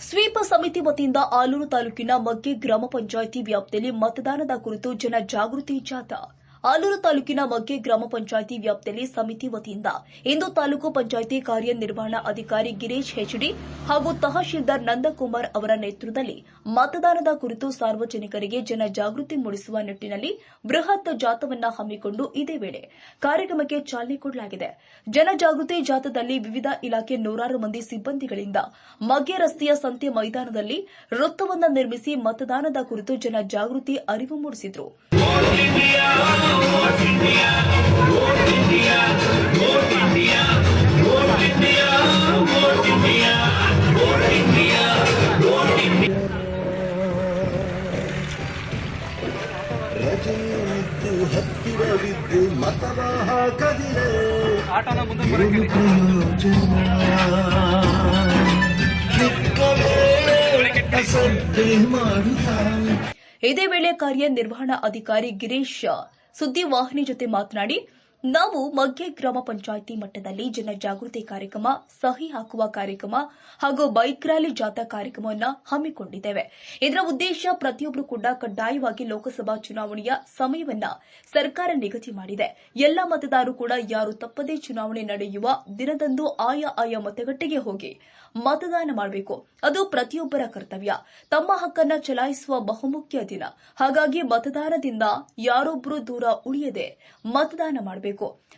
SVEEP ಸಮಿತಿ ವತಿಯಿಂದ ಆಲೂರು ತಾಲೂಕಿನ ಮಗ್ಗೆ ಗ್ರಾಮ ಪಂಚಾಯಿತಿ ವ್ಯಾಪ್ತಿಯಲ್ಲಿ ಮತದಾನದ ಕುರಿತು ಜನ ಜಾಗೃತಿ ಜಾಥಾ. ಆಲೂರು ತಾಲೂಕಿನ ಮಗ್ಗೆ ಗ್ರಾಮ ಪಂಚಾಯಿತಿ ವ್ಯಾಪ್ತಿಯಲ್ಲಿ ಸಮಿತಿ ವತಿಯಿಂದ ಇಂದು ತಾಲೂಕು ಪಂಚಾಯಿತಿ ಕಾರ್ಯನಿರ್ವಹಣಾ ಅಧಿಕಾರಿ ಗಿರೀಶ್ ಹೆಚ್ಡಿ ಹಾಗೂ ತಹಶೀಲ್ದಾರ್ ನಂದಕುಮಾರ್ ಅವರ ನೇತೃತ್ವದಲ್ಲಿ ಮತದಾನದ ಕುರಿತು ಸಾರ್ವಜನಿಕರಿಗೆ ಜನ ಜಾಗೃತಿ ಮೂಡಿಸುವ ನಿಟ್ಟಿನಲ್ಲಿ ಬೃಹತ್ ಜಾಥವನ್ನು ಹಮ್ಮಿಕೊಂಡು ಇದೇ ವೇಳೆ ಕಾರ್ಯಕ್ರಮಕ್ಕೆ ಚಾಲನೆ ಕೊಡಲಾಗಿದೆ. ಜನಜಾಗೃತಿ ಜಾಥದಲ್ಲಿ ವಿವಿಧ ಇಲಾಖೆ ನೂರಾರು ಮಂದಿ ಸಿಬ್ಬಂದಿಗಳಿಂದ ಮಗ್ಗೆ ರಸ್ತೆಯ ಸಂತೆ ಮೈದಾನದಲ್ಲಿ ವೃತ್ತವನ್ನು ನಿರ್ಮಿಸಿ ಮತದಾನದ ಕುರಿತು ಜನ ಜಾಗೃತಿ ಅರಿವು ಮೂಡಿಸಿದರು. ಇದೇ ವೇಳೆ ಕಾರ್ಯನಿರ್ವಹಣಾ ಅಧಿಕಾರಿ ಗಿರೀಶ್ ಸುದ್ದಿವಾಹಿನಿ ಜೊತೆ ಮಾತನಾಡಿ ನಾವು ಮಗ್ಗೆ ಗ್ರಾಮ ಪಂಚಾಯಿತಿ ಮಟ್ಟದಲ್ಲಿ ಜನಜಾಗೃತಿ ಕಾರ್ಯಕ್ರಮ, ಸಹಿ ಹಾಕುವ ಕಾರ್ಯಕ್ರಮ ಹಾಗೂ ಬೈಕ್ ರ್ಯಾಲಿ ಜಾಥಾ ಕಾರ್ಯಕ್ರಮವನ್ನು ಹಮ್ಮಿಕೊಂಡಿದ್ದೇವೆ. ಇದರ ಉದ್ದೇಶ ಪ್ರತಿಯೊಬ್ಬರು ಕೂಡ ಕಡ್ಡಾಯವಾಗಿ ಲೋಕಸಭಾ ಚುನಾವಣೆಯ ಸಮಯವನ್ನ ಸರ್ಕಾರ ನಿಗದಿ ಮಾಡಿದೆ. ಎಲ್ಲ ಮತದಾರರು ಕೂಡ ಯಾರು ತಪ್ಪದೇ ಚುನಾವಣೆ ನಡೆಯುವ ದಿನದಂದು ಆಯಾ ಆಯಾ ಮತಗಟ್ಟೆಗೆ ಹೋಗಿ ಮತದಾನ ಮಾಡಬೇಕು. ಅದು ಪ್ರತಿಯೊಬ್ಬರ ಕರ್ತವ್ಯ. ತಮ್ಮ ಹಕ್ಕನ್ನ ಚಲಾಯಿಸುವ ಬಹುಮುಖ್ಯ ದಿನ. ಹಾಗಾಗಿ ಮತದಾನದಿಂದ ಯಾರೊಬ್ಬರು ದೂರ ಉಳಿಯದೆ ಮತದಾನ ಮಾಡಬೇಕು.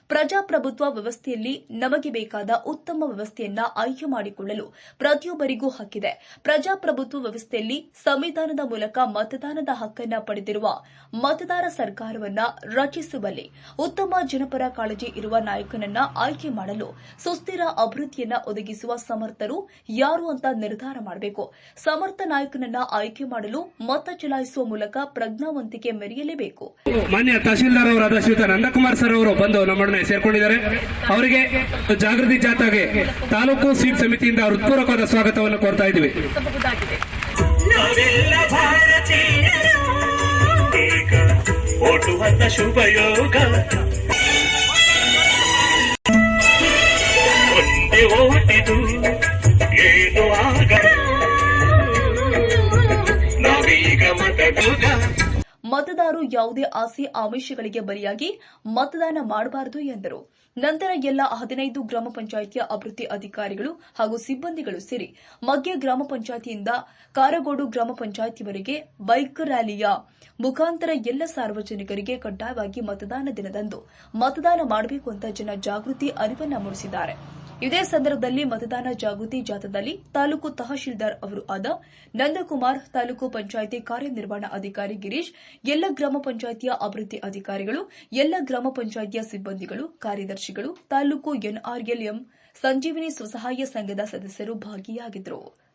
ಪ್ರಜಾಪ್ರಭುತ್ವ ವ್ಯವಸ್ಥೆಯಲ್ಲಿ ನಮಗೆ ಬೇಕಾದ ಉತ್ತಮ ವ್ಯವಸ್ಥೆಯನ್ನ ಆಯ್ಕೆ ಮಾಡಿಕೊಳ್ಳಲು ಪ್ರತಿಯೊಬ್ಬರಿಗೂ ಹಕ್ಕಿದೆ. ಪ್ರಜಾಪ್ರಭುತ್ವ ವ್ಯವಸ್ಥೆಯಲ್ಲಿ ಸಂವಿಧಾನದ ಮೂಲಕ ಮತದಾನದ ಹಕ್ಕನ್ನ ಪಡೆದಿರುವ ಮತದಾರ ಸರ್ಕಾರವನ್ನ ರಚಿಸುವಲ್ಲಿ ಉತ್ತಮ ಜನಪರ ಕಾಳಜಿ ಇರುವ ನಾಯಕನನ್ನ ಆಯ್ಕೆ ಮಾಡಲು ಸುಸ್ಥಿರ ಅಭಿವೃದ್ಧಿಯನ್ನ ಒದಗಿಸುವ ಸಮರ್ಥರು ಯಾರು ಅಂತ ನಿರ್ಧಾರ ಮಾಡಬೇಕು. ಸಮರ್ಥ ನಾಯಕನನ್ನ ಆಯ್ಕೆ ಮಾಡಲು ಮತ ಚಲಾಯಿಸುವ ಮೂಲಕ ಪ್ರಜ್ಞಾವಂತಿಕೆ ಮೆರೆಯಲೇಬೇಕು. ಮಾನ್ಯ ತಹಶೀಲ್ದಾರ್ ಅವರಾದ ಶ್ರೀಯುತ ನಂದಕುಮಾರ್ ಸರ್ ಅವರು ಬಂದು ನಮ್ಮೊಡನೆ ಸೇರ್ಕೊಂಡಿದ್ದಾರೆ. ಅವರಿಗೆ ಜಾಗೃತಿ ಜಾಥಾಗೆ ತಾಲೂಕು ಸ್ವೀಪ್ ಸಮಿತಿಯಿಂದ ಹೃತ್ಪೂರ್ವಕವಾದ ಸ್ವಾಗತವನ್ನು ಕೋರ್ತಾ ಇದ್ದೀವಿ. ಏನು ಆಗ ನಾವೀಗ ಮತದಾರರು ಯಾವುದೇ ಆಸೆ ಆಮಿಷಗಳಿಗೆ ಬಲಿಯಾಗಿ ಮತದಾನ ಮಾಡಬಾರದು ಎಂದರು. ನಂತರ ಎಲ್ಲ ಹದಿನೈದು ಗ್ರಾಮ ಪಂಚಾಯಿತಿಯ ಅಭಿವೃದ್ಧಿ ಅಧಿಕಾರಿಗಳು ಹಾಗೂ ಸಿಬ್ಬಂದಿಗಳು ಸೇರಿ ಮಗ್ಗೆ ಗ್ರಾಮ ಪಂಚಾಯಿತಿಯಿಂದ ಕಾರಗೋಡು ಗ್ರಾಮ ಪಂಚಾಯಿತಿವರೆಗೆ ಬೈಕ್ ರ್ಯಾಲಿಯ ಮುಖಾಂತರ ಎಲ್ಲ ಸಾರ್ವಜನಿಕರಿಗೆ ಕಡ್ಡಾಯವಾಗಿ ಮತದಾನ ದಿನದಂದು ಮತದಾನ ಮಾಡಬೇಕು ಅಂತ ಜನ ಜಾಗೃತಿ ಅರಿವನ್ನ ಮೂಡಿಸಿದ್ದಾರೆ. ಇದೇ ಸಂದರ್ಭದಲ್ಲಿ ಮತದಾನ ಜಾಗೃತಿ ಜಾಥಾದಲ್ಲಿ ತಾಲೂಕು ತಹಶೀಲ್ದಾರ್ ಅವರು ಆದ ನಂದಕುಮಾರ್, ತಾಲೂಕು ಪಂಚಾಯಿತಿ ಕಾರ್ಯನಿರ್ವಹಣಾ ಅಧಿಕಾರಿ ಗಿರೀಶ್ ಎಲ್ಲ ಗ್ರಾಮ ಪಂಚಾಯಿತಿಯ ಅಭಿವೃದ್ಧಿ ಅಧಿಕಾರಿಗಳು, ಎಲ್ಲ ಗ್ರಾಮ ಪಂಚಾಯಿತಿಯ ಸಿಬ್ಬಂದಿಗಳು, ಕಾರ್ಯದರ್ಶಿಗಳು, ತಾಲೂಕು ಎನ್ಆರ್ಎಲ್ಎಂ ಸಂಜೀವಿನಿ ಸ್ವಸಹಾಯ ಸಂಘದ ಸದಸ್ಯರು ಭಾಗಿಯಾಗಿದ್ದರು.